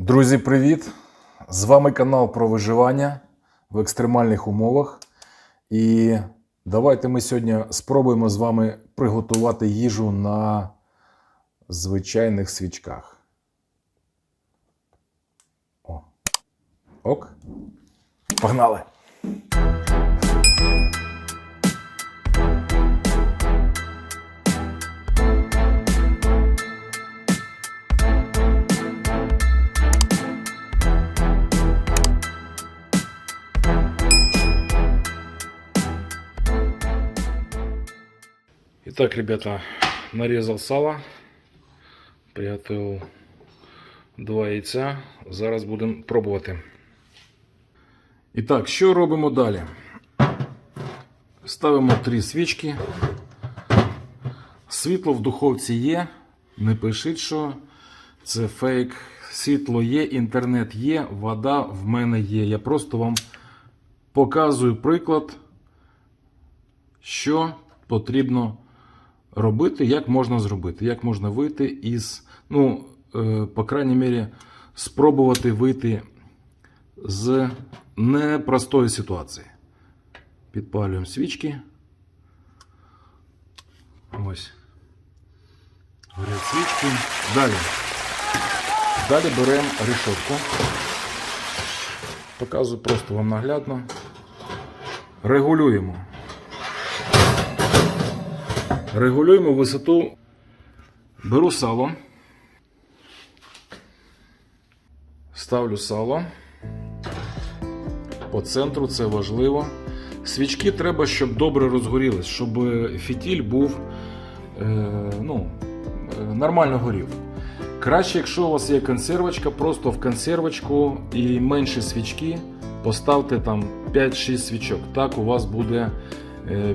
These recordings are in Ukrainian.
Друзі, привіт! З вами канал про виживання в екстремальних умовах. І давайте ми сьогодні спробуємо з вами приготувати їжу на звичайних свічках. О. Ок. Погнали! Итак, ребята, нарезал сало, приготовил два яйця. Зараз будемо пробувати. І так, що робимо далі? Ставимо три свічки. Світло в духовці є. Не пишіть, що це фейк. Світло є, інтернет є, вода в мене є. Я просто вам показую приклад, що потрібно робити, як можна зробити, як можна вийти із, ну, е, по крайній мірі, спробувати вийти з непростої ситуації. Підпалюємо свічки. Ось. Горять свічки. Далі. Далі беремо решетку. Показую просто вам наглядно. Регулюємо. Регулюємо висоту. Беру сало. Ставлю сало. По центру це важливо. Свічки треба, щоб добре розгорілись, щоб фітіль був е, ну, е, нормально горів. Краще, якщо у вас є консервочка, просто в консервочку і менші свічки поставте там 5-6 свічок. Так у вас буде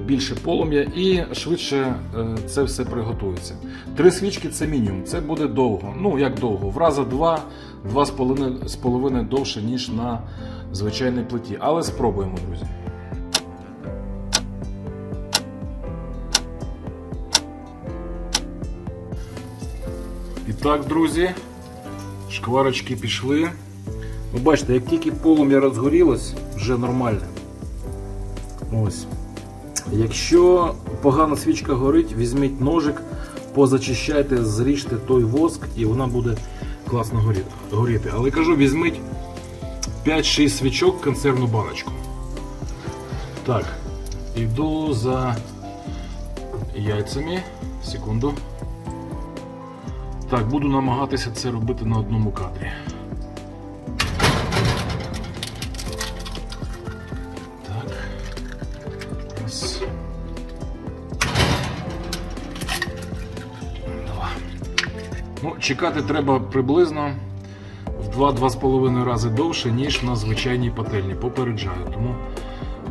більше полум'я і швидше е, це все приготується. Три свічки це мінімум. Це буде довго. Ну як довго? В рази два, два з половиною- довше, ніж на звичайній плиті. Але спробуємо, друзі. І так, друзі, шкварочки пішли. Ви бачите, як тільки полум'я розгорілось, вже нормально. Ось. Якщо погана свічка горить, візьміть ножик, позачищайте, зріжте той воск і вона буде класно горіти. Але кажу, візьміть 5-6 свічок консервну баночку. Так, іду за яйцями. Секунду. Так, буду намагатися це робити на одному кадрі. Чекати треба приблизно в 2-2,5 рази довше, ніж на звичайній пательні. Попереджаю. Тому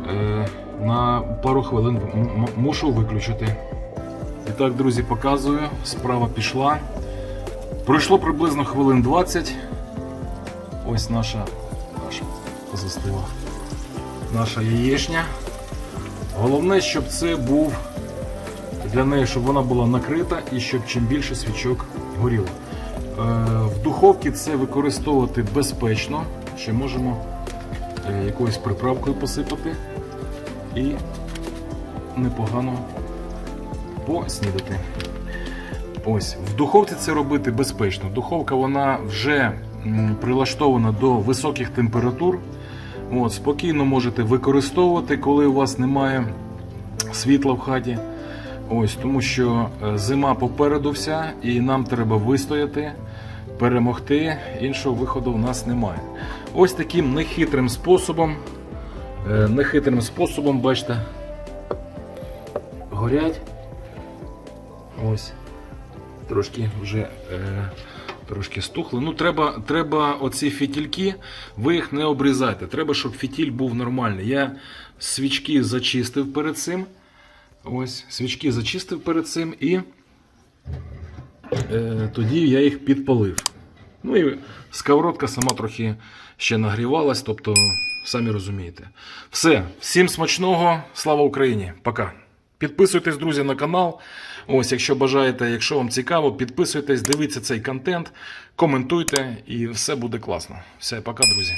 е, на пару хвилин мушу виключити. І так, друзі, показую. Справа пішла. Пройшло приблизно хвилин 20. Ось наша наша застила. Наша яєчня. Головне, щоб це був для неї, щоб вона була накрита і щоб чим більше свічок горіло. Е, в духовці це використовувати безпечно. Ще можемо е, якоюсь приправкою посипати і непогано поснідати. Ось, в духовці це робити безпечно. Духовка вона вже прилаштована до високих температур. От, спокійно можете використовувати, коли у вас немає світла в хаті. Ось, тому що е, зима попереду вся, і нам треба вистояти, перемогти. Іншого виходу в нас немає. Ось таким нехитрим способом. е, Нехитрим способом, бачите, горять. Ось трошки вже е, трошки стухли. Ну, треба, треба оці фітільки, ви їх не обрізайте. Треба, щоб фітіль був нормальний. Я свічки зачистив перед цим. Ось, свічки зачистив перед цим і е, тоді я їх підпалив. Ну і сковородка сама трохи ще нагрівалась, тобто, самі розумієте. Все, всім смачного, слава Україні! Пока! Підписуйтесь, друзі, на канал. Ось, якщо бажаєте, якщо вам цікаво, підписуйтесь, дивіться цей контент, коментуйте і все буде класно. Все, пока, друзі.